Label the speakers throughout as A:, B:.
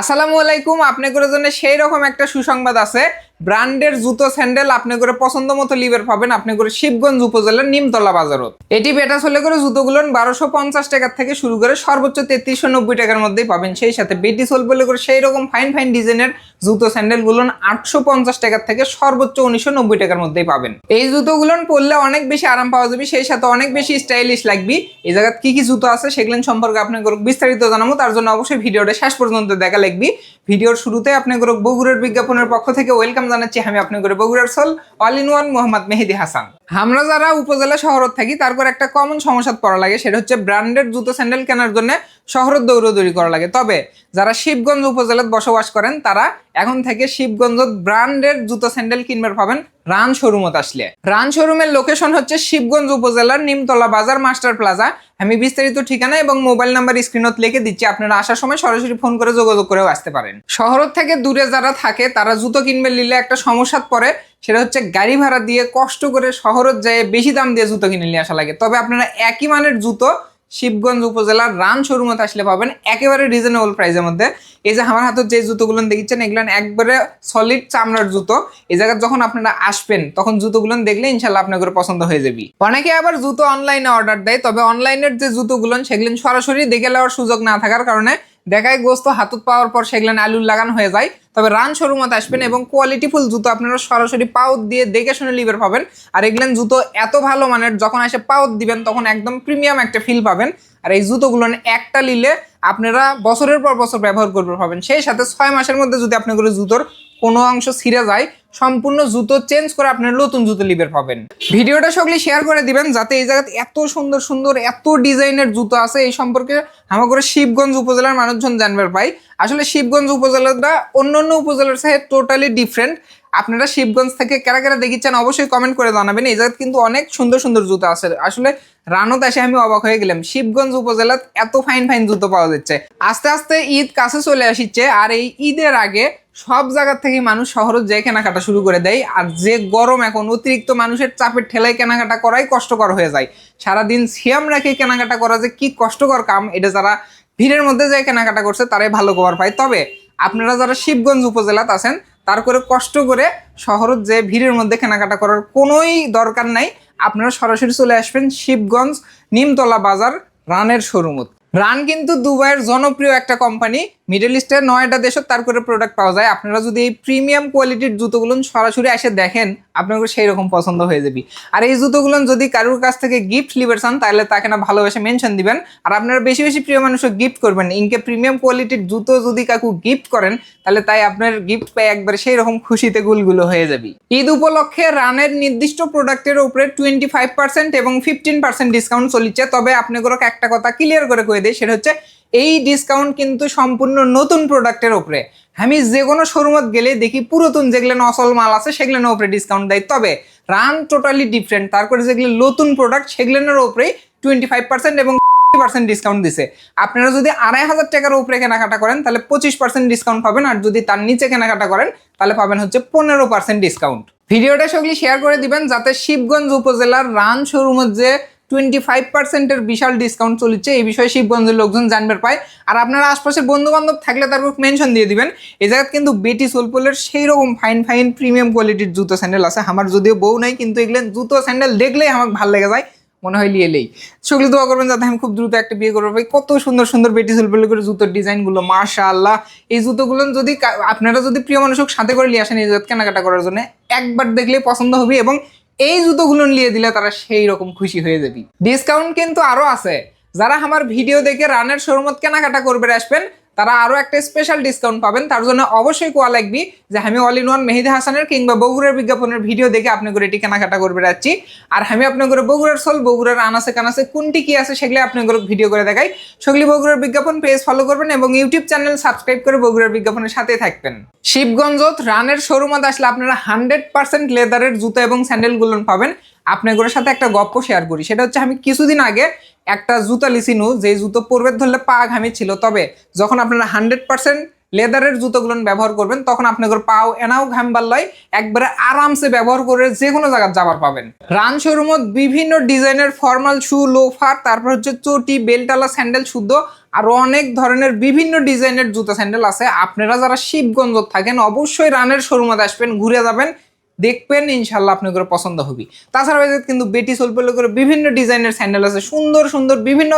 A: আসসালামু আলাইকুম আপনাদের জন্য সেই রকম একটা সুসংবাদ আছে। ব্র্যান্ডের জুতো, স্যান্ডেল আপনি করে পছন্দ মতো লিভার পাবেন। আপনি করে শিবগঞ্জ উপজেলার নিমতলা বাজারত। এটি বেটা চলে করে জুতোগুলো বারোশো পঞ্চাশ টাকার থেকে শুরু করে সর্বোচ্চ তেত্রিশশো নব্বই টাকার মধ্যেই পাবেন। সেই সাথে বেটি সোল বলে করে সেই রকম ফাইন ফাইন ডিজাইনের জুতো, স্যান্ডেলগুলো আটশো পঞ্চাশ টাকার থেকে সর্বোচ্চ উনিশশো নব্বই টাকার মধ্যেই পাবেন। এই জুতোগুলো পরলে অনেক বেশি আরাম পাওয়া যাবে, সেই সাথে অনেক বেশি স্টাইলিশ লাগবে। এই জায়গায় কি কি জুতো আছে সেগুলো সম্পর্কে আপনাকে বিস্তারিত জানাব, তার জন্য অবশ্যই ভিডিওটা শেষ পর্যন্ত দেখা লাগবে। ভিডিওর শুরুতে আপনাকে বগুড়ার বিজ্ঞাপনের পক্ষ থেকে ওয়েলকাম জানাচ্ছি আমি আপনাকে বগুড়ার Sol all in one Mohammad Mehedi Hasan. আমরা যারা উপজেলা শহরত থাকি, তারপর একটা কমন সমস্যা পড়া লাগে, সেটা হচ্ছে ব্র্যান্ডেড জুতো স্যান্ডেল কেনার জন্য শহরের দৌড়দৌড়ি করা লাগে। তবে যারা শিবগঞ্জ উপজেলাত বসবাস করেন, তারা এখন থেকে শিবগঞ্জ ব্র্যান্ডের জুতো স্যান্ডেল কিনবার পাবেন রান শোরুমত আসলে। রান শোরুমের লোকেশন হচ্ছে শিবগঞ্জ উপজেলার নিমতলা বাজার মাস্টার প্লাজা। আমি বিস্তারিত ঠিকানা এবং মোবাইল নাম্বার স্ক্রিনত লিখে দিচ্ছি, আপনারা আসার সময় সরাসরি ফোন করে যোগাযোগ করেও আসতে পারেন। শহর থেকে দূরে যারা থাকে, তারা জুতো কিনবে নিলে একটা সমস্যাত পড়ে সেটা হচ্ছে গাড়ি ভাড়া দিয়ে কষ্ট করে শহরত যায় বেশি দাম দিয়ে জুতো কিনে নিয়ে আসা লাগে। তবে আপনারা একই মানের জুতো শিবগঞ্জ উপজেলার রান শোরুমত আসলে পাবেন, একেবারে রিজনেবল প্রাইসের মধ্যে। এই যে আমার হাতে যে জুতোগুলো দেখছেন, এগুলো একবারে সলিড চামড়ার জুতো। এই জায়গায় যখন আপনারা আসবেন, তখন জুতোগুলো দেখলে ইনশাল্লাহ আপনাদের পছন্দ হয়ে যাবে। অনেকে আবার জুতো অনলাইনে অর্ডার দেয়, তবে অনলাইনের যে জুতোগুলো, সেগুলো সরাসরি দেখে নেওয়ার সুযোগ না থাকার কারণে দেখায় গোস্ত, হাতত পাওয়ার পর সেগুলো আলুর লাগানো হয়ে যায়। তবে রান শোরুমত আসবেন এবং কোয়ালিটিফুল জুতো আপনারা সরাসরি পাউত দিয়ে দেখে শুনে লিভার পাবেন। আর এগুলেন জুতো এত ভালো মানের, যখন এসে পাউত দিবেন তখন একদম প্রিমিয়াম একটা ফিল পাবেন। আর এই জুতোগুলো একটা নিলে আপনারা বছরের পর বছর ব্যবহার করবে পাবেন সেই সাথে ছয় মাসের মধ্যে যদি আপনাদের জুতোর কোনো অংশ ছিঁড়ে যায় সম্পূর্ণ জুতো চেঞ্জ করে আপনার নতুন জুতো লিবের পাবেন। ভিডিওটা সকলে শেয়ার করে দিবেন যাতে এই জায়গাতে এত সুন্দর সুন্দর এত ডিজাইনের জুতো আছে, এই সম্পর্কে আমাকে শিবগঞ্জ উপজেলার মানুষজন জানবার পাই। আসলে শিবগঞ্জ উপজেলাটা অন্য অন্য উপজেলার সাথে টোটালি ডিফারেন্ট আপনারা শিবগঞ্জ থেকে কারা কারা দেখিচ্ছেন অবশ্যই কমেন্ট করে জানাবেন। এই জায়গায় কিন্তু অনেক সুন্দর সুন্দর জুতো আছে। আসলে রানত এসে আমি অবাক হয়ে গেলাম, শিবগঞ্জ উপজেলাত এত ফাইন ফাইন জুতো পাওয়া যাচ্ছে। আস্তে আস্তে ঈদ কাছে চলে আসছে আর এই ঈদের আগে সব জায়গা থেকে মানুষ শহরে যে কেনাকাটা শুরু করে দেয়। আর যে গরম এখন, অতিরিক্ত মানুষের চাপের ঠেলায় কেনাকাটা করাই কষ্টকর হয়ে যায়। সারাদিন সিয়াম রাখে কেনাকাটা করা যে কি কষ্টকর কাম, এটা যারা ভিড়ের মধ্যে যে কেনাকাটা করছে, তারাই ভালো খবর পায়। তবে আপনারা যারা শিবগঞ্জ উপজেলাত আছেন, তার করে কষ্ট করে শহরের যে ভিড়ের মধ্যে কেনাকাটা করার কোনোই দরকার নাই। আপনারা সরাসরি চলে আসবেন শিবগঞ্জ নিমতলা বাজার, রানের শোরুমত। রান কিন্তু দুবাইয়ের জনপ্রিয় একটা কোম্পানি। মিডল ইস্টের নয়টা দেশত তার করে প্রোডাক্ট পাওয়া যায়। আপনারা যদি এই প্রিমিয়াম কোয়ালিটির জুতোগুলো সরাসরি এসে দেখেন, আপনাদের সেই রকম পছন্দ হয়ে যাবে। আর এই জুতোগুলো যদি কারোর কাছ থেকে গিফট লিবার চান, তাহলে তাকে না ভালোবেসে মেনশন দিবেন। আর আপনারা বেশি বেশি প্রিয় মানুষকে গিফট করবেন। ইনকে প্রিমিয়াম কোয়ালিটির জুতো যদি কাকু গিফট করেন, তাহলে তাই আপনার গিফট পেয়ে একবারে সেই রকম খুশিতে গুলগুলো হয়ে যাবে। ঈদ উপলক্ষে রানের নির্দিষ্ট প্রোডাক্টের উপরে টোয়েন্টি ফাইভ পার্সেন্ট এবং ফিফটিন পার্সেন্ট ডিসকাউন্ট চলছে তবে আপনাদেরকে একটা কথা ক্লিয়ার করে কয়ে দিই, সেটা হচ্ছে এই ডিসকাউন্ট কিন্তু সম্পূর্ণ নতুন প্রোডাক্টের ওপরে আমি যে কোনো শোরুমত গেলে দেখি পুরাতন যেগুলো অসল মাল আছে সেগুলোর ওপরে ডিসকাউন্ট দেয়। তবে রান টোটালি ডিফারেন্ট তারপরে যেগুলো নতুন প্রোডাক্ট সেগুলোর ওপরেই টোয়েন্টি ফাইভ পার্সেন্ট এবং পার্সেন্ট ডিসকাউন্ট দিছে। আপনারা যদি আড়াই হাজার টাকার উপরে কেনাকাটা করেন, তাহলে পঁচিশ পার্সেন্ট ডিসকাউন্ট পাবেন। আর যদি তার নিচে কেনাকাটা করেন, তাহলে পাবেন হচ্ছে পনেরো পার্সেন্ট ডিসকাউন্ট ভিডিওটা সকলে শেয়ার করে দিবেন, যাতে শিবগঞ্জ উপজেলার রান শোরুমের যে টোয়েন্টি ফাইভ পার্সেন্টের বিশাল ডিসকাউন্ট চলছে। এই বিষয়ে শিবগঞ্জের লোকজন জানবার পায়। আর আপনারা আশপাশের বন্ধু বান্ধব থাকলে তারপর মেনশন দিয়ে দিবেন। এই জায়গায় কিন্তু বেটি সোলপোলের সেই রকম ফাইন ফাইন প্রিমিয়াম কোয়ালিটির জুতো স্যান্ডেল আছে। আমার যদিও বউ নাই, কিন্তু এগুলো জুতো স্যান্ডেল দেখলেই আমার ভালো লেগে যায়। মনে হয় লিয়েলেই সকলে দোয়া করবেন যাতে আমি খুব দ্রুত একটা বিয়ে করব। ভাই, কত সুন্দর সুন্দর বেটি সোলপোল করে জুতোর ডিজাইনগুলো মাশা আল্লাহ এই জুতোগুলো যদি আপনারা যদি প্রিয় মানুষকে সাথে করে নিয়ে আসেন এই কেনাকাটা করার জন্য, একবার দেখলে পছন্দ হবে এবং এই জুতোগুলো নিয়ে দিলে তারা সেই রকম খুশি হয়ে যাবে। ডিসকাউন্ট কিন্তু আরও আছে। যারা আমার ভিডিও দেখে রানের শোরুমত কেনাকাটা করবে, আসবেন তারা আরও একটা স্পেশাল ডিসকাউন্ট পাবেন। তার জন্য অবশ্যই কোয়া লাগবি যে আমি অল ইন ওয়ান মেহেদি হাসানের কিংবা বগুড়ার বিজ্ঞাপনের ভিডিও দেখে আপনি করে এটি কেনাকাটা করবে যাচ্ছি আর আমি আপনার করে বগুড়ার সোল বগুড়ার আনাসে কানাসে কোনটি কি আছে সেগুলো আপনি করে ভিডিও করে দেখাই। সেগুলি বগুড়ার বিজ্ঞাপন পেজ ফলো করবেন এবং ইউটিউব চ্যানেল সাবস্ক্রাইব করে বগুড়ার বিজ্ঞাপনের সাথে থাকবেন। শিবগঞ্জত রানের শোরুমত আসলে আপনারা হান্ড্রেড পার্সেন্ট লেদারের জুতো এবং স্যান্ডেলগুলো পাবেন। আপনাদের সাথে একটা গপ্প শেয়ার করি। সেটা হচ্ছে আমি কিছুদিন আগে একটা জুতা লিসিনু যে জুতো পূর্বের ধরলে পা ঘামি ছিল। তবে যখন আপনারা হান্ড্রেড পার্সেন্ট লেদারের জুতোগুলো ব্যবহার করবেন, তখন আপনাদের পাও এনাও ঘামবার লয় একবারে আরামসে ব্যবহার করে যে কোনো জায়গায় যাবার পাবেন। রান শোরুমত বিভিন্ন ডিজাইনের ফর্মাল শু লোফার তারপর হচ্ছে চটি বেল্টালা স্যান্ডেল শুদ্ধ আরও অনেক ধরনের বিভিন্ন ডিজাইনের জুতো স্যান্ডেল আছে। আপনারা যারা শিবগঞ্জ থাকেন, অবশ্যই রানের শোরুমে আসবেন, ঘুরে যাবেন। দেখবেন ইনশাল্লাহ আপনাদের পছন্দ হবে। তাছাড়া কিন্তু বেটি সোলপেলে করে বিভিন্ন ডিজাইনের স্যান্ডেল আছে, সুন্দর সুন্দর বিভিন্ন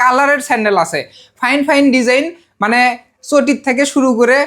A: কালারের স্যান্ডেল আছে। ফাইন ফাইন ডিজাইন মানে চটির থেকে শুরু করে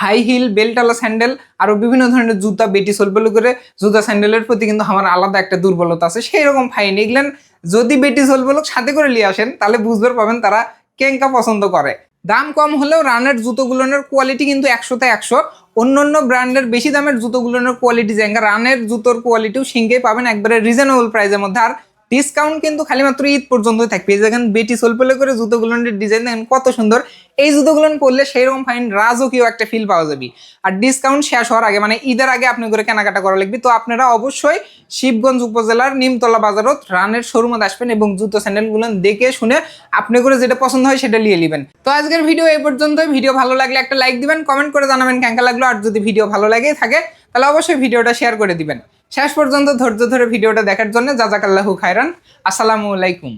A: হাই হিল, বেল্টালা স্যান্ডেল, আরও বিভিন্ন ধরনের জুতা বেটি সোলপেলে করে, জুতা স্যান্ডেলের প্রতি কিন্তু আমার আলাদা একটা দুর্বলতা আছে। সেই রকম ফাইন এগুলেন, যদি বেটি সোলপেলক সাথে করে নিয়ে আসেন, তাহলে বুঝতে পাবেন তারা কেঙ্কা পছন্দ করে। দাম কম হলেও রানের জুতোগুলোর কোয়ালিটি কিন্তু একশোতে একশো। অন্য অন্য ব্র্যান্ডের বেশি দামের জুতোগুলোর কোয়ালিটি জায়গা। রানের জুতোর কোয়ালিটিও সিঙ্গে পাবেন। একবারে রিজনেবল প্রাইসের মধ্যে। আর ডিসকাউন্ট কিন্তু খালি মাত্র ঈদ পর্যন্তই থাকবে। দেখেন বেটি সোলপেলে করে জুতোগুলোর ডিজাইন দেখেন কত সুন্দর। এই জুতোগুলো পরলে সেই রকম ফাইন রাজকীয় একটা ফিল পাওয়া যাবে। আর ডিসকাউন্ট শেষ হওয়ার আগে মানে ঈদের আগে আপনি করে কেনাকাটা করা লাগবে। তো আপনারা অবশ্যই শিবগঞ্জ উপজেলার নিমতলা বাজারত রানের শোরুমে আসবেন এবং জুতো স্যান্ডেলগুলো দেখে শুনে আপনি করে যেটা পছন্দ হয় সেটা নিয়ে নেবেন। তো আজকের ভিডিও এই পর্যন্তই। ভিডিও ভালো লাগলে একটা লাইক দিবেন কমেন্ট করে জানাবেন কেঙ্কা লাগল। আর যদি ভিডিও ভালো লাগে থাকে, তাহলে অবশ্যই ভিডিওটা শেয়ার করে দিবেন। শেষ পর্যন্ত ধৈর্য ধরে ভিডিওটা দেখার জন্য জাজাকাল্লাহু খায়রান। আসসালামু আলাইকুম।